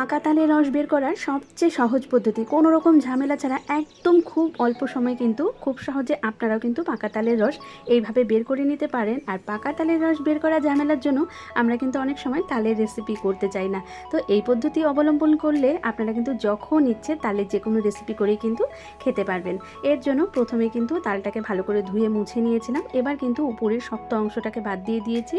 পাকা তালের রস বের করার সবচেয়ে সহজ পদ্ধতি। কোনো রকম ঝামেলা ছাড়া একদম খুব অল্প সময় কিন্তু খুব সহজে আপনারাও কিন্তু পাকা তালের রস এইভাবে বের করে নিতে পারেন। আর পাকা তালের রস বের করা ঝামেলার জন্য আমরা কিন্তু অনেক সময় তালের রেসিপি করতে চাই না। তো এই পদ্ধতি অবলম্বন করলে আপনারা কিন্তু যখন ইচ্ছে তালের যে কোনো রেসিপি করেই কিন্তু খেতে পারবেন। এর জন্য প্রথমে কিন্তু তালটাকে ভালো করে ধুয়ে মুছে নিয়েছিলাম। এবার কিন্তু উপরের শক্ত অংশটাকে বাদ দিয়ে দিয়েছি।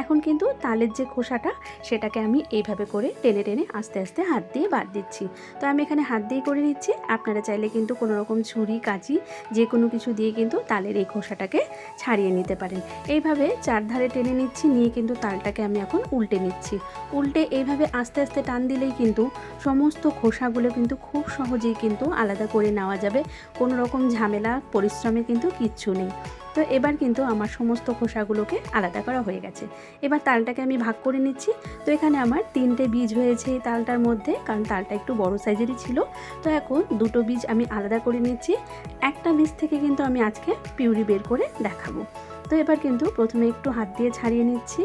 এখন কিন্তু তালের যে খোসাটা সেটাকে আমি এইভাবে করে টেনে টেনে আস্তে আস্তে হাত দিয়ে বাদ দিচ্ছি। তো আমি এখানে হাত দিয়ে করে নিচ্ছি। আপনারা চাইলে কিন্তু কোনো রকম ছুরি, কাঁচি যে কোনো কিছু দিয়ে কিন্তু তালের এই খোসাটাকে ছাড়িয়ে নিতে পারেন। এইভাবে চারধারে টেনে নিচ্ছি, নিয়ে কিন্তু তালটাকে আমি এখন উল্টে নিচ্ছি। উল্টে এইভাবে আস্তে আস্তে টান দিলেই কিন্তু সমস্ত খোসাগুলো কিন্তু খুব সহজেই কিন্তু আলাদা করে নেওয়া যাবে। কোনো রকম ঝামেলা, পরিশ্রমে কিন্তু কিচ্ছু নেই। তো এবার কিন্তু আমার সমস্ত খোসাগুলোকে আলাদা করা হয়ে গেছে। এবার তালটাকে আমি ভাগ করে নিচ্ছি। তো এখানে আমার তিনটে বীজ হয়েছে এই তালটার মধ্যে, কারণ তালটা একটু বড় সাইজেরই ছিল। তো এখন দুটো বীজ আমি আলাদা করে নিচ্ছি। একটা বীজ থেকে কিন্তু আমি আজকে পিউরি বের করে দেখাবো। তো এবার কিন্তু প্রথমে একটু হাত দিয়ে ছাড়িয়ে নিচ্ছি।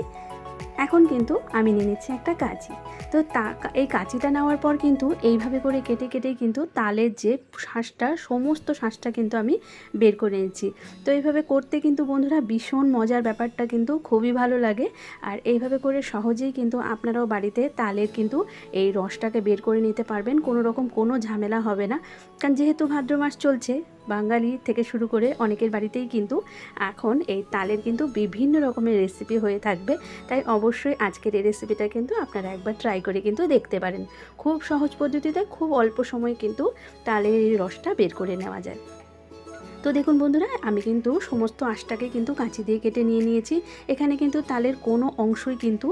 এখন কিন্তু আমি নিয়ে নিচ্ছি একটা কাঁচি। তো তা, এই কাঁচিটা নেওয়ার পর কিন্তু এইভাবে করে কেটে কেটে কিন্তু তালের যে শ্বাসটা সমস্ত শ্বাসটা কিন্তু আমি বের করে নিচ্ছি। তো এইভাবে করতে কিন্তু বন্ধুরা ভীষণ মজার ব্যাপারটা কিন্তু খুবই ভালো লাগে। আর এইভাবে করে সহজেই কিন্তু আপনারাও বাড়িতে তালের কিন্তু এই রসটাকে বের করে নিতে পারবেন। কোনো রকম কোনো ঝামেলা হবে না। কারণ যেহেতু ভাদ্র মাস চলছে বাঙালি থেকে শুরু করে অনেকের বাড়িতেই কিন্তু এখন এই তালের কিন্তু বিভিন্ন রকমের রেসিপি হয়ে থাকবে। তাই অবশ্যই আজকের এই রেসিপিটা কিন্তু আপনারা একবার ট্রাই করে কিন্তু দেখতে পারেন। খুব সহজ পদ্ধতিতে খুব অল্প সময় কিন্তু তালের রসটা বের করে নেওয়া যায়। তো দেখুন বন্ধুরা, আমি কিন্তু সমস্ত আঁশটাকে কিন্তু কাঁচি দিয়ে কেটে নিয়ে নিয়েছি। এখানে কিন্তু তালের কোনো অংশই কিন্তু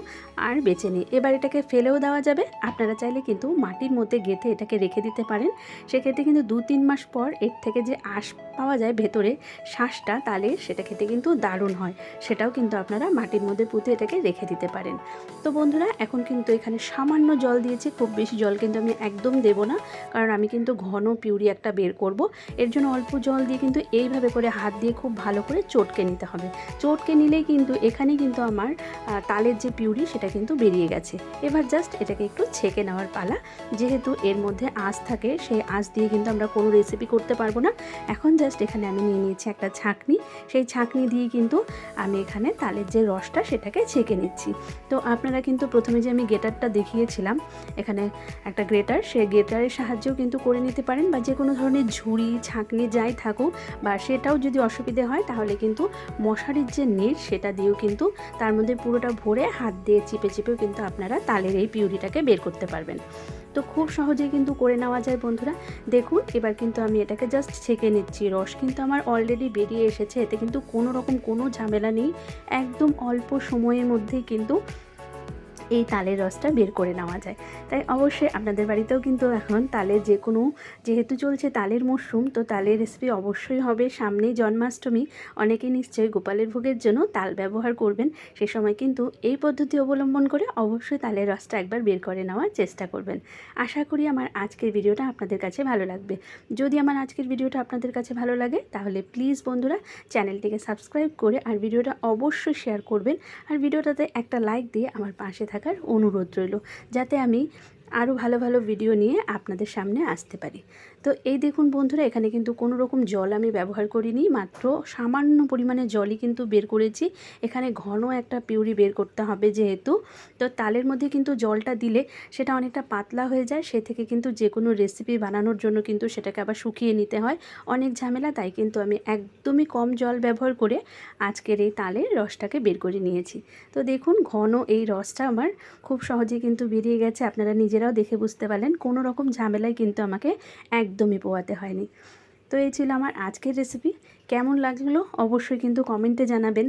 আর বেঁচে নেই। এবার এটাকে ফেলেও দেওয়া যাবে। আপনারা চাইলে কিন্তু মাটির মধ্যে গেঁথে এটাকে রেখে দিতে পারেন। সেক্ষেত্রে কিন্তু দু তিন মাস পর এর থেকে যে আঁশ পাওয়া যায় ভেতরে শ্বাসটা তালের সেটা খেতে কিন্তু দারুণ হয়। সেটাও কিন্তু আপনারা মাটির মধ্যে পুঁতে এটাকে রেখে দিতে পারেন। তো বন্ধুরা, এখন কিন্তু এখানে সামান্য জল দিয়েছি। খুব বেশি জল কিন্তু আমি একদম দেব না। কারণ আমি কিন্তু ঘন পিউরি একটা বের করব। এর জন্য অল্প জল দিয়ে কিন্তু এইভাবে করে হাত দিয়ে খুব ভালো করে চটকে নিতে হবে। চটকে নিলেই কিন্তু এখানে কিন্তু আমার তালের যে পিউরি সেটা কিন্তু বেরিয়ে গেছে। এবার জাস্ট এটাকে একটু ছেঁকে নেওয়ার পালা। যেহেতু এর মধ্যে আঁশ থাকে, সেই আঁচ দিয়ে কিন্তু আমরা কোনো রেসিপি করতে পারব না। এখন জাস্ট এখানে আমি নিয়ে নিয়েছি একটা ছাঁকনি। সেই ছাঁকনি দিয়ে কিন্তু আমি এখানে তালের যে রসটা সেটাকে ছেঁকে নিচ্ছি। তো আপনারা কিন্তু প্রথমে যে আমি গেটারটা দেখিয়েছিলাম, এখানে একটা গ্রেটার, সেই গ্রেটারের সাহায্যেও কিন্তু করে নিতে পারেন বা যে কোনো ধরনের ঝুড়ি, ছাঁকনি যাই থাকুক বা সেটাও যদি অসুবিধে হয়, তাহলে কিন্তু মশারির যে নেট, সেটা দিয়েও কিন্তু তার মধ্যে পুরোটা ভরে হাত দিয়ে চিপে চিপেও কিন্তু আপনারা তালের এই পিউরিটাকে বের করতে পারবেন। তো খুব সহজেই কিন্তু করে নেওয়া যায় বন্ধুরা। দেখুন, এবার কিন্তু আমি এটাকে জাস্ট ছেঁকে নিচ্ছি। রস কিন্তু আমার অলরেডি বেরিয়ে এসেছে। এতে কিন্তু কোনো রকম কোনো ঝামেলা নেই। একদম অল্প সময়ের মধ্যেই কিন্তু এই তালের রসটা বের করে নেওয়া যায়। তাই অবশ্যই আপনাদের বাড়িতেও কিন্তু এখন তালের যে কোনো, যেহেতু চলছে তালের মরশুম, তো তালের রেসিপি অবশ্যই হবে। সামনেই জন্মাষ্টমী অনেকে নিশ্চয়ই গোপালের ভোগের জন্য তাল ব্যবহার করবেন। সে সময় কিন্তু এই পদ্ধতি অবলম্বন করে অবশ্যই তালের রসটা একবার বের করে নেওয়ার চেষ্টা করবেন। আশা করি আমার আজকের ভিডিওটা আপনাদের কাছে ভালো লাগবে। যদি আমার আজকের ভিডিওটা আপনাদের কাছে ভালো লাগে, তাহলে প্লিজ বন্ধুরা চ্যানেলটিকে সাবস্ক্রাইব করে আর ভিডিওটা অবশ্যই শেয়ার করবেন। আর ভিডিওটাতে একটা লাইক দিয়ে আমার পাশে থাকার অনুরোধ রইল। যাতে আমি আরও ভালো ভালো ভিডিও নিয়ে আপনাদের সামনে আসতে পারি। তো এই দেখুন বন্ধুরা, এখানে কিন্তু কোনো রকম জল আমি ব্যবহার করিনি, মাত্র সামান্য পরিমাণে জলই কিন্তু বের করেছি। এখানে ঘন একটা পিউরি বের করতে হবে যেহেতু। তো তালের মধ্যে কিন্তু জলটা দিলে সেটা অনেকটা পাতলা হয়ে যায়, সে থেকে কিন্তু যে কোনো রেসিপি বানানোর জন্য কিন্তু সেটাকে আবার শুকিয়ে নিতে হয়। অনেক ঝামেলা, তাই কিন্তু আমি একদমই কম জল ব্যবহার করে আজকের এই তালের রসটাকে বের করে নিয়েছি। তো দেখুন, ঘন এই রসটা আমার খুব সহজেই কিন্তু বেরিয়ে গেছে, আপনারা নিজেরাও দেখে বুঝতে পারলেন কোনো রকম ঝামেলায় কিন্তু আমাকে একদমই পোয়াতে হয়নি। তো এই ছিল আমার আজকের রেসিপি কেমন লাগল? অবশ্যই কিন্তু কমেন্টে জানাবেন।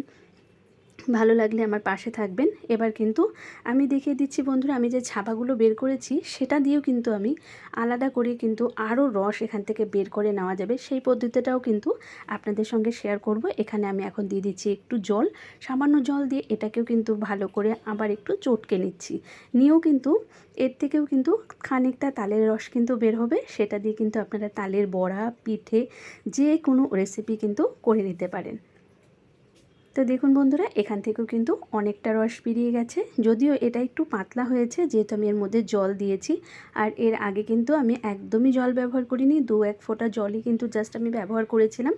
ভালো লাগলে আমার পাশে থাকবেন। এবার কিন্তু আমি দেখিয়ে দিচ্ছি বন্ধুরা, আমি যে ছাপাগুলো বের করেছি, সেটা দিয়েও কিন্তু আমি আলাদা করে কিন্তু আরও রস এখান থেকে বের করে নেওয়া যাবে। সেই পদ্ধতিটাও কিন্তু আপনাদের সঙ্গে শেয়ার করব। এখানে আমি এখন দিয়ে দিচ্ছি একটু জল। সামান্য জল দিয়ে এটাকেও কিন্তু ভালো করে আবার একটু চটকে নিচ্ছি। নিয়েও কিন্তু এর থেকেও কিন্তু খানিকটা তালের রস কিন্তু বের হবে। সেটা দিয়ে কিন্তু আপনারা তালের বড়া, পিঠে যে কোনো রেসিপি কিন্তু করে নিতে পারেন। তো দেখুন বন্ধুরা, এখান থেকেও কিন্তু অনেকটা রস বেরিয়ে গেছে। যদিও এটা একটু পাতলা হয়েছে, যেহেতু আমি এর মধ্যে জল দিয়েছি। আর এর আগে কিন্তু আমি একদমই জল ব্যবহার করিনি দু এক ফোঁটা জলই কিন্তু জাস্ট আমি ব্যবহার করেছিলাম।